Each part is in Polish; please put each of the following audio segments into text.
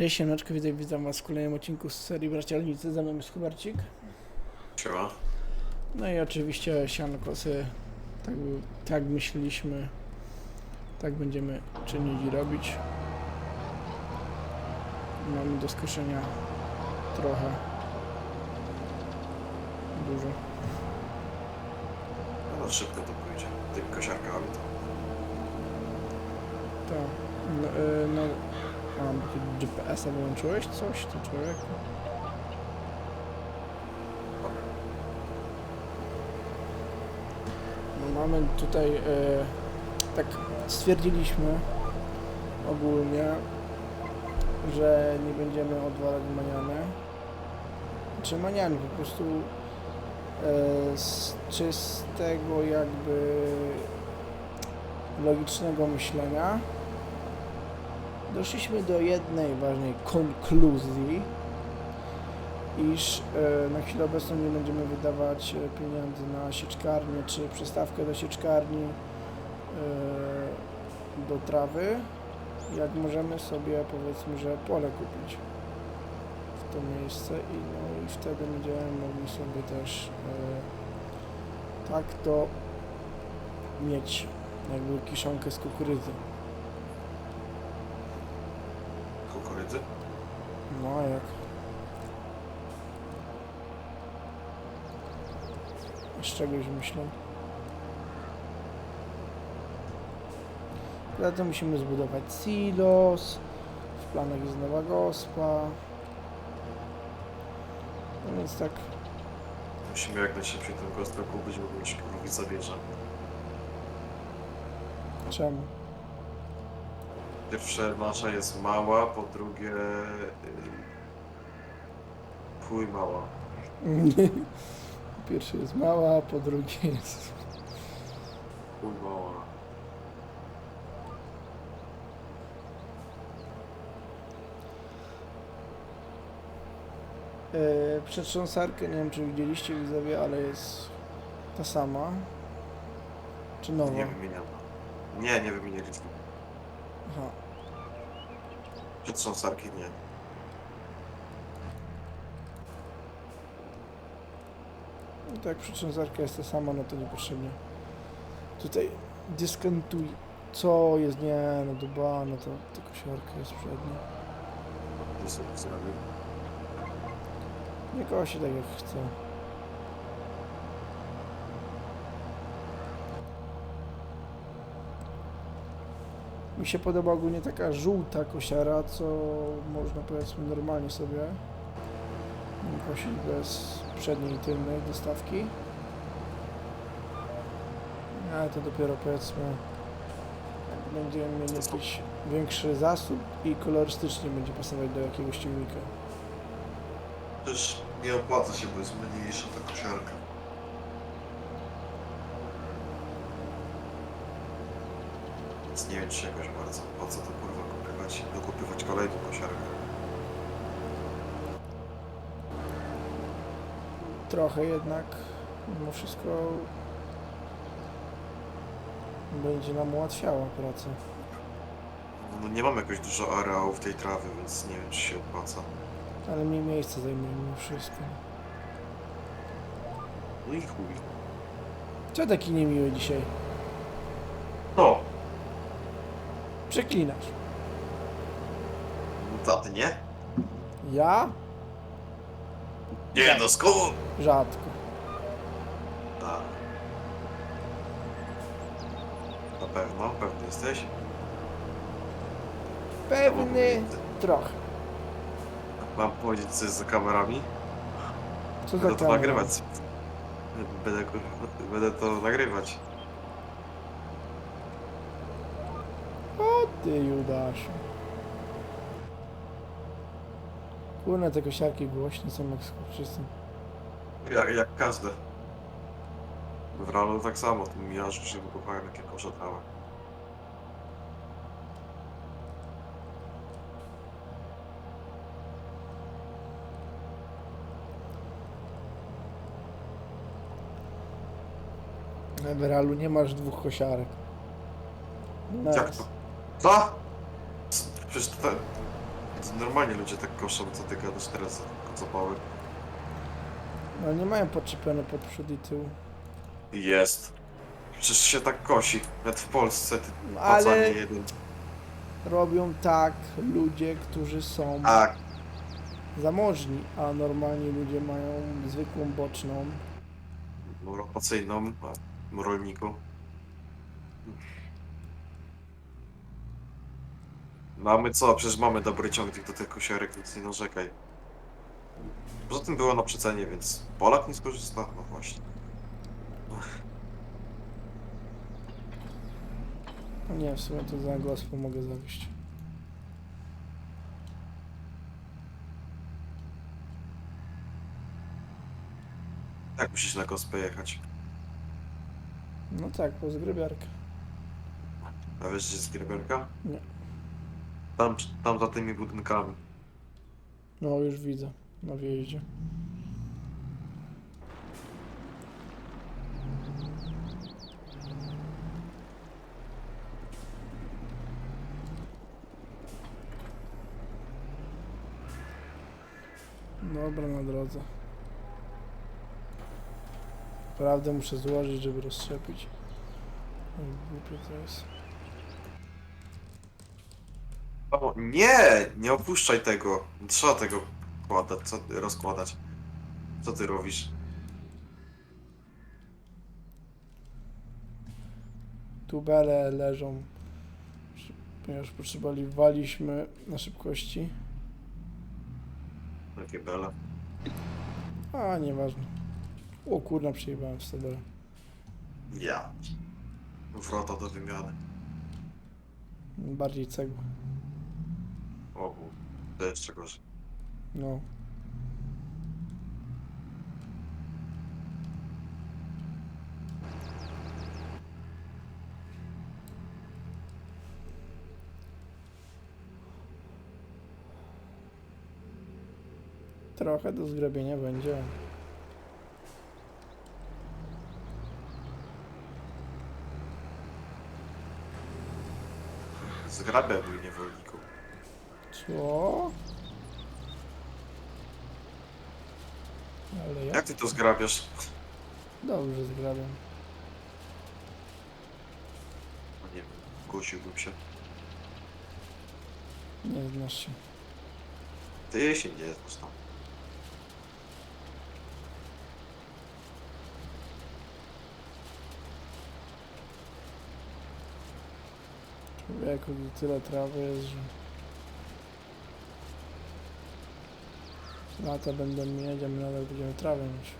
Cześć, siemeczko, witam, witam was w kolejnym odcinku z serii Bracialnicy. Ze mną jest Hubercik. Siema. No i oczywiście sianokosy, tak, tak myśleliśmy, tak będziemy czynić i robić. Mamy do skoszenia trochę, dużo. No, szybko to pójdzie. Tymi kosiarkami to. Tak, no, y, no ty GPS-a wyłączyłeś coś, to człowiek? No mamy tutaj, e, tak stwierdziliśmy ogólnie, że nie będziemy odwalać maniany. Czy maniany, po prostu e, z czystego jakby logicznego myślenia doszliśmy do jednej ważnej konkluzji, iż e, na chwilę obecną nie będziemy wydawać e, pieniędzy na sieczkarnię czy przystawkę do sieczkarni e, do trawy, jak możemy sobie powiedzmy, że pole kupić w to miejsce i, no, i wtedy będziemy mogli sobie też tak to mieć jakby kiszonkę z kukurydzy. Kukurydzy? No a jak? Z czegoś myślę. Poza tym musimy zbudować silos. W planach jest nowa gospa. No więc tak, Musimy jak najszybciej ten kostkę kupić, bo mi się królowi zabierze. czemu? Pierwsze nasza jest mała, po drugie... Chuj mała. Po pierwsze jest mała, po drugie jest... Chuj mała. E, przetrząsarkę, nie wiem czy widzieliście widzowie, ale jest ta sama. Czy nowa? Nie wymieniam. Nie, nie wymieniliśmy. Aha. Przetrząsarki nie. No to jak przetrząsarka jest ta sama, no to niepotrzebnie. Tutaj dyskontuj. Co jest? Nie, no duba, no to tylko siarka jest przednia. Nie sobie zrobił. Nie kosi tak jak chce. Mi się podoba ogólnie taka żółta kosiara, co można powiedzmy normalnie sobie kosić bez przedniej i tylnej dostawki. Ale to dopiero powiedzmy jak będziemy mieli jakiś większy zasób i kolorystycznie będzie pasować do jakiegoś ciągnika. Też nie opłaca się, bo jest mniejsza ta kosiarka. Więc nie wiem, czy jakoś bardzo po co to kurwa kupywać, dokupywać kolejną kosiarkę. trochę jednak mimo wszystko będzie nam ułatwiała pracę. No nie mam jakoś dużo areałów tej trawy, więc nie wiem, czy się opłaca. Ale mniej miejsca zajmuje mimo wszystko. No i chuj. Co taki niemiły dzisiaj? No, Przeklinasz. za ty nie? Ja? Nie no, skąd? Rzadko. Tak. Na pewno, pewny jesteś? Pewny trochę. Mam powiedzieć coś za kamerami? Co za Będę to kamera? nagrywać. Będę, będę to nagrywać. O ty Judaszu. Kurna, te kosiarki głośne są jak skurczysy. Jak, jak każde. W realu tak samo, w tym mijażu się wykopałem jakie kosze trawę. W nie masz dwóch kosiarek. Jak to? Co? Przecież to, To Normalnie ludzie tak koszą, co ty gadasz teraz za kocopały. No nie mają podczepione pod przód i tył. Jest. Przecież się tak kosi. Nawet w Polsce ty No, ale... Ale nie jeden. robią tak ludzie, którzy są A, zamożni, a normalni ludzie mają zwykłą boczną. rotacyjną, a rolniku. Mamy co? Przecież mamy dobry ciągnik do tych kosiarek, więc nie narzekaj. Poza tym było na przecenie, więc Polak nie skorzysta? No właśnie. No nie, w sumie to za gospą mogę zawieść. Tak musisz na gospę jechać. No tak, po zgrybiarkę. A wiesz, gdzie jest Gierberka? Nie. Tam, tam za tymi budynkami. No już widzę, na wjeździe. Dobra, na drodze. Prawdę muszę złożyć, żeby rozszczepić. Oj, Głupie to jest. O, nie! Nie opuszczaj tego. Nie Trzeba tego kładać, co, rozkładać. Co ty robisz? tubele leżą, ponieważ potrzebowaliśmy na szybkości. Takie bele. A, nieważne. O kurna, przyjebałem w sobie. Ja. Wrota do wymiany. Bardziej cegła. O, bu- to jeszcze gorzej. No. Trochę do zgrabienia będzie. Zgrabia mój niewolniku. Co? Ale ja Jak ty to zgrabiasz? dobrze zgrabiam. No nie wiem, kusiłbym się. Nie znasz się. Ty się nie znasz tam. Człowieku, tyle trawy jest, że... Lata będą mieć, a my nadal będziemy trawę mieć.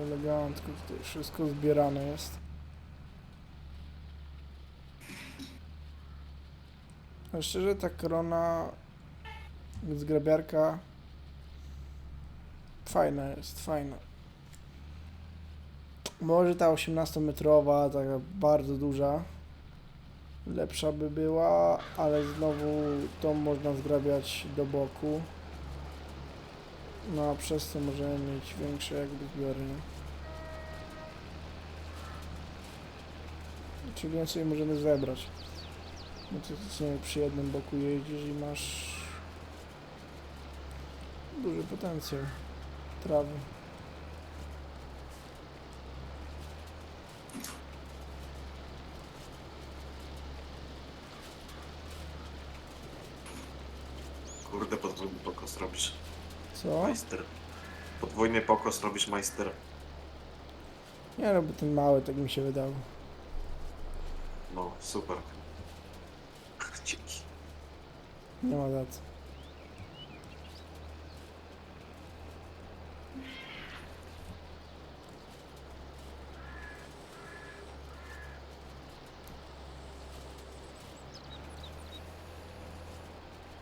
Elegancko tutaj wszystko zbierane jest. A szczerze, ta korona zgrabiarka fajna jest, fajna. Może ta 18-metrowa, taka bardzo duża, lepsza by była, ale znowu tą można zgrabiać do boku. No a przez to możemy mieć większe jakby zbiory. Czy więcej możemy zebrać. No to nie, przy jednym boku jeździsz i masz duży potencjał trawy. Kurde, podwójny pokos robisz. Co? Majster. Podwójny pokos robisz majster. Nie no, bo ten mały, tak mi się wydało. No, super. Dzięki. Nie ma za co.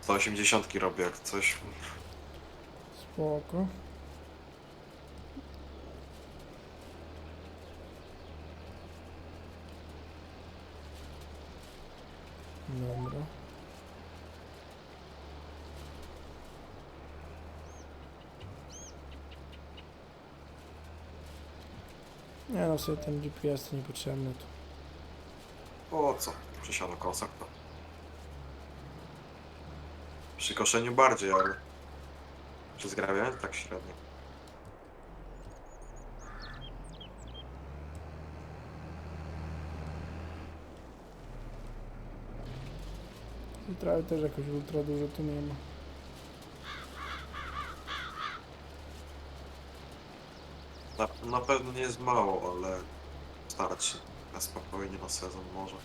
To 80 robię jak coś. Spoko. Dobra. Nie no, sobie ten GPS to niepotrzebny tu. Po co? Przesiano kosach to. Przy koszeniu bardziej, ale... Przy tak średnio. I trawy też jakoś ultra dużo tu nie ma. Na, na pewno nie jest mało, ale się na spokojnie na sezon może.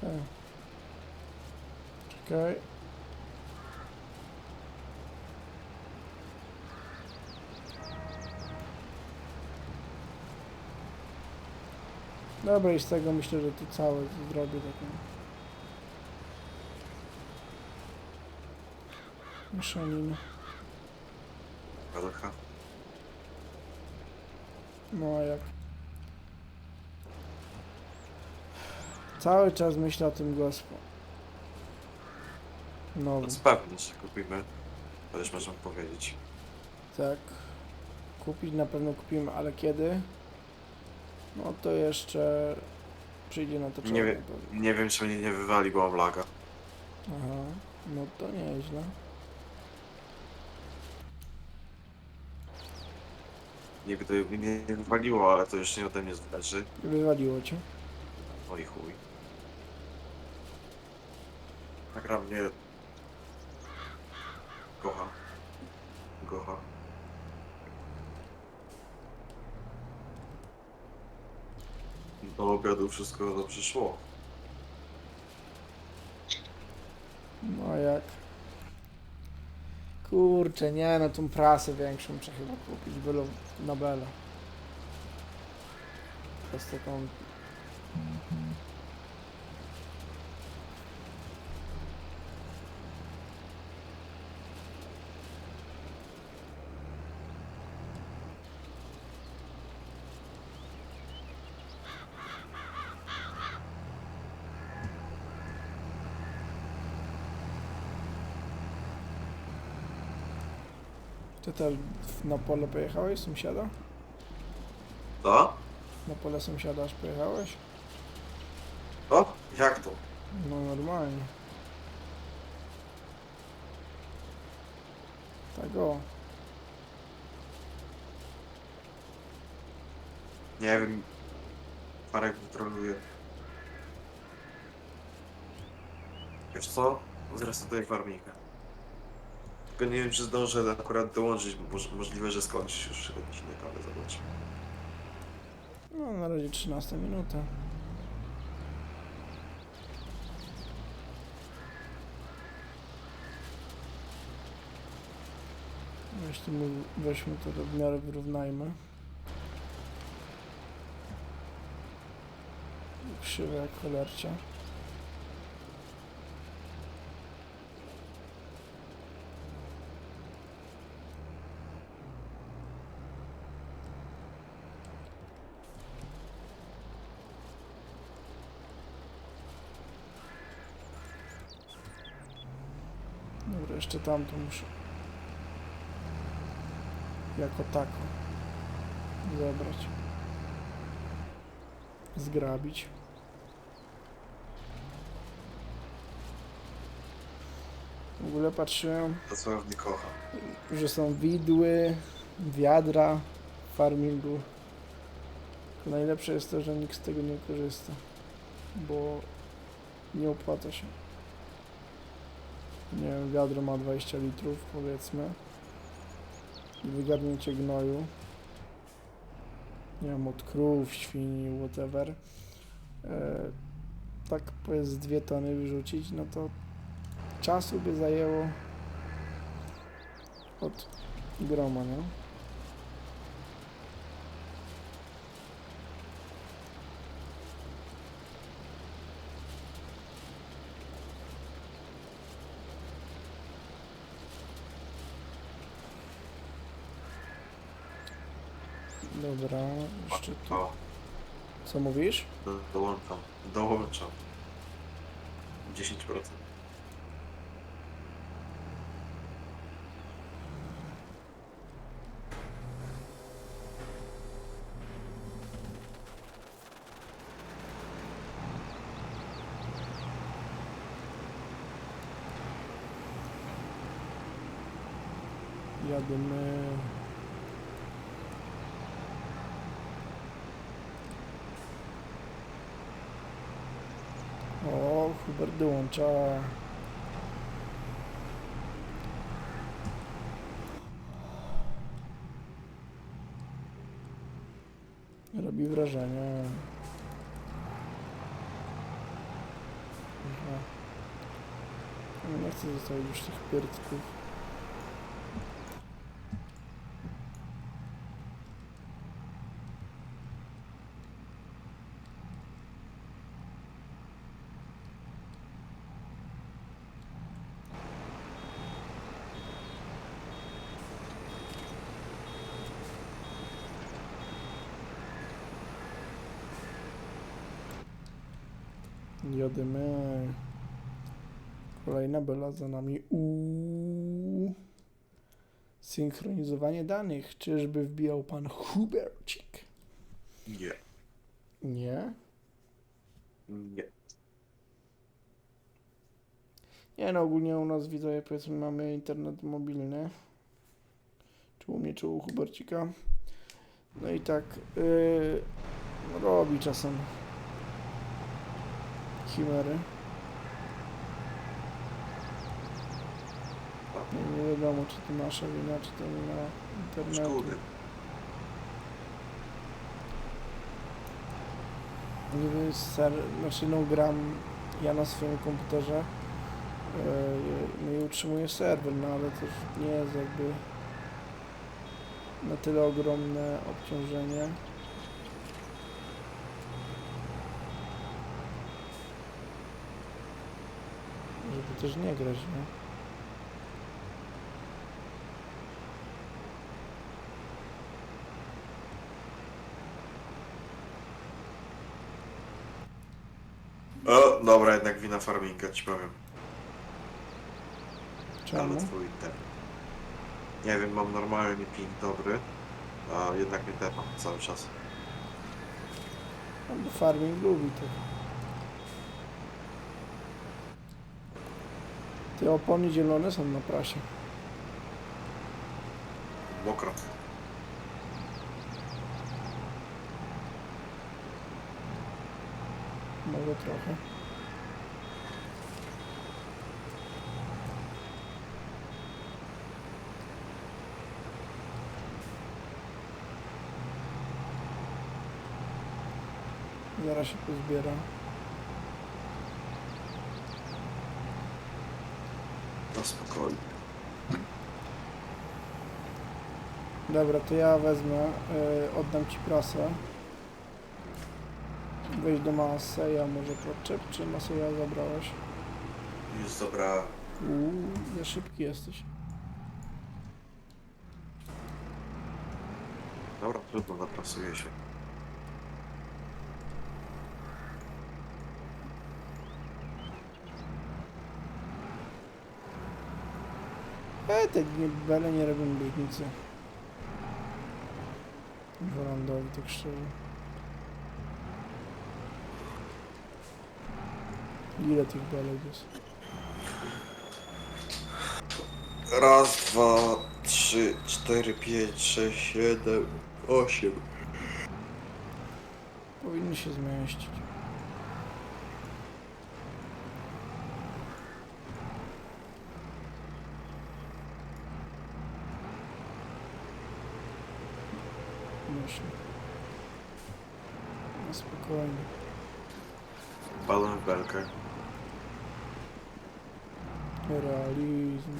Tak. Czekaj. Dobra, i z tego myślę, że tu całe zrobię taką mieszaninę. LH. No a jak? Cały czas myślę o tym gospą. No, Więc pewnie się kupimy. To już możemy powiedzieć. tak. Kupić na pewno kupimy, ale kiedy? No to jeszcze przyjdzie na to czas. Nie. Nie wiem, czy mnie nie wywali, bo mam laga. Aha, no to nieźle. Nigdy mnie nie wywaliło, ale to już nie ode mnie zależy. Wywaliło cię. No i chuj. Ta gra mnie... Kocha. Kocha. Do obiadu wszystko dobrze szło. No jak? Kurczę, nie no, tą prasę większą trzeba chyba kupić, byle na bele. To jest taką... Ty też na pole pojechałeś, sąsiada? To? Na pole sąsiada aż pojechałeś? O? Jak to? No normalnie. Tak o. Nie wiem. Marek kontroluje. Wiesz co? Zresetuję farmika. Tylko nie wiem, czy zdążę akurat dołączyć, bo moż- możliwe, że skończy się już odcinek, ale zobaczymy. No na razie 13 minuta. Mu weźmy to w miarę wyrównajmy. Krzywe jak. Jeszcze tamto muszę. Jako tako. Zebrać. Zgrabić. W ogóle patrzyłem, kocham. że są widły, wiadra w farmingu. Najlepsze jest to, że nikt z tego nie korzysta, bo nie opłaca się. Nie wiem, wiadro ma 20 litrów, powiedzmy. I Wygarnięcie gnoju. Nie wiem, od krów, świni, whatever. E, tak powiedz dwie tony wyrzucić, no to czasu by zajęło od groma, nie? Dobra, jeszcze tu. O, Co mówisz? do, dołączam. Dołączam. 10%. Jadymy. O, dołącza. Robi wrażenie. Nie chcę zostawić już tych pyrtków. Kolejna bela za nami. Uuu. Synchronizowanie danych. Czyżby wbijał pan Hubercik? Nie. Nie. Nie. Nie no, ogólnie u nas widzowie powiedzmy mamy internet mobilny. Czy u mnie, czy u Hubercika. No i tak yy, robi czasem chimery. Nie, nie wiadomo, czy to nasza wina, czy to wina internetu. Szkody. Nie wiem, ser, znaczy no gram ja na swoim komputerze. Yy, no i utrzymuję serwer, no ale też nie jest jakby na tyle ogromne obciążenie. Żeby też nie grać, nie? O, dobra, jednak wina farminga ci powiem. Czemu? Ale twój ten. Nie wiem, mam normalnie ping dobry, a jednak mnie tepa cały czas. No, bo farming lubi to. Te opony zielone są na prasie. Mokro. Może trochę. Zaraz się pozbiera. Spokojnie. Dobra, to ja wezmę, y, oddam ci prasę. Wejdź do Maseja, może podczep, czy Maseja zabrałeś? Już dobra. Uuu, za szybki jesteś. Dobra, trudno, naprasuję się. E, te bele nie robią biegnicy. Wolandowi, tak szczerze. Ile tych belek jest? Raz, dwa, trzy, cztery, pięć, sześć, siedem, osiem. Powinny się zmieścić. Myślę. No spokojnie. Balon w belkę. Realizm.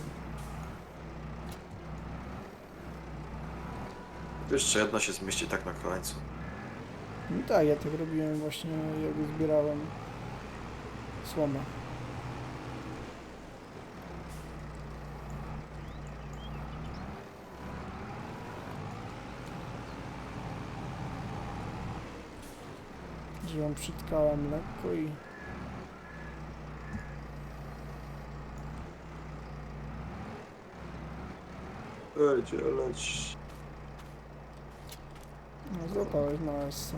Jeszcze jedna się zmieści tak na końcu. No tak, ja tak robiłem właśnie, jak zbierałem słomę. Że ją przytkałem lekko i Będzie leć. No złapałeś na SC.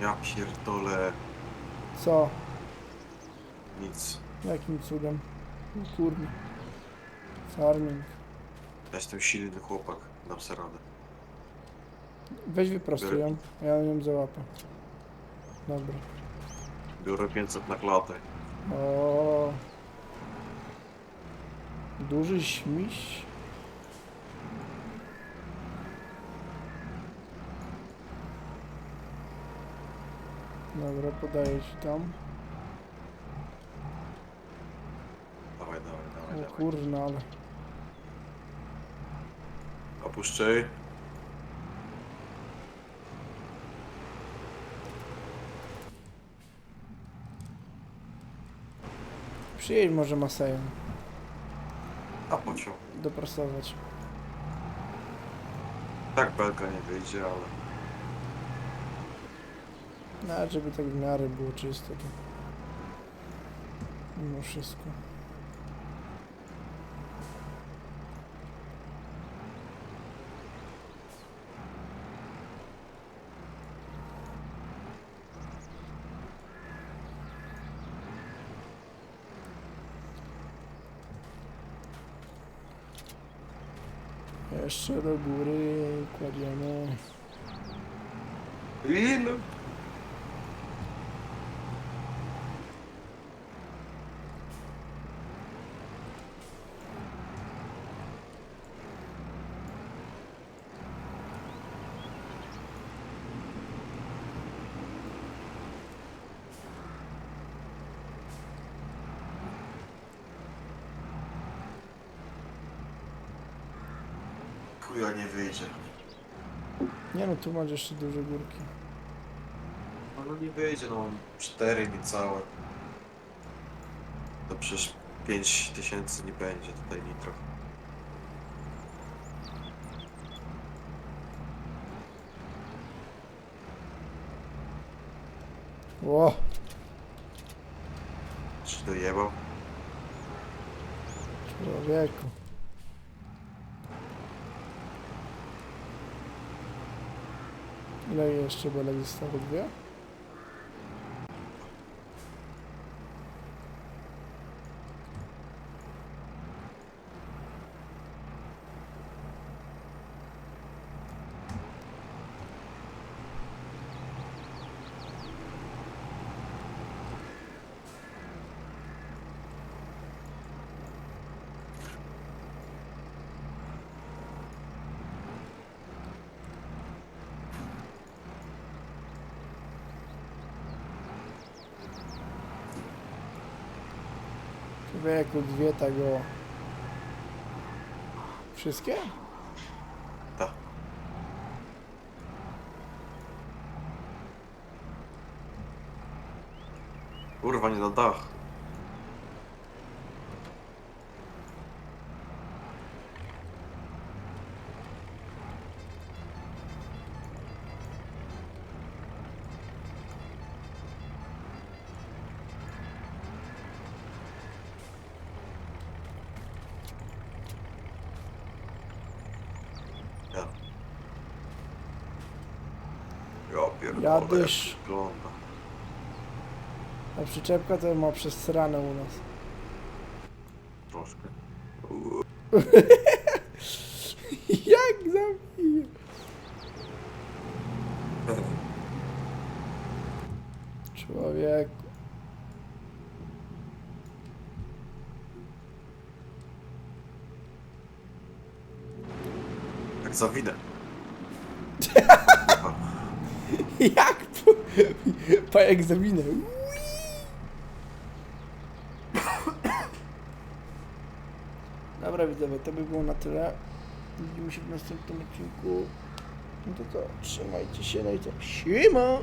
Ja pierdolę. Co? Nic. Jakim cudem? No Kurde. Farming. Ja jestem silny chłopak. Dam sobie radę. Weź wyprostuj ją, ja ją załapę. Dobra. Biorę 500 na klatę. O. Duży śmiś. Dobra, podaję ci tam. Dawaj, dawaj, dawaj, Opuszczaj. Przyjedź może Masejem. A pociąg. Doprasować. Tak belka nie wyjdzie, ale... No, żeby tak w miarę było czysto to. Mimo wszystko. Jeszcze do góry kładziemy. Ile? Nie wyjdzie. Nie no, tu masz jeszcze duże górki. No, no nie wyjdzie, no mam 4 niecałe. To przecież 5 tysięcy nie będzie tutaj nitro. Ło, Czy dojebał? człowieku. Ile jeszcze belek zostało? Dwie? Człowieku, dwie tego. Wszystkie? Tak. Kurwa, nie na dach. Jak wygląda. A przyczepka to ma przez stronę u nas. Troszkę. Jak zabije? Człowieku. Jak zawinę. Jak po, po egzaminie. Dobra widzowie, to by było na tyle. Widzimy się w następnym odcinku. No to co, trzymajcie się, no i co, siema!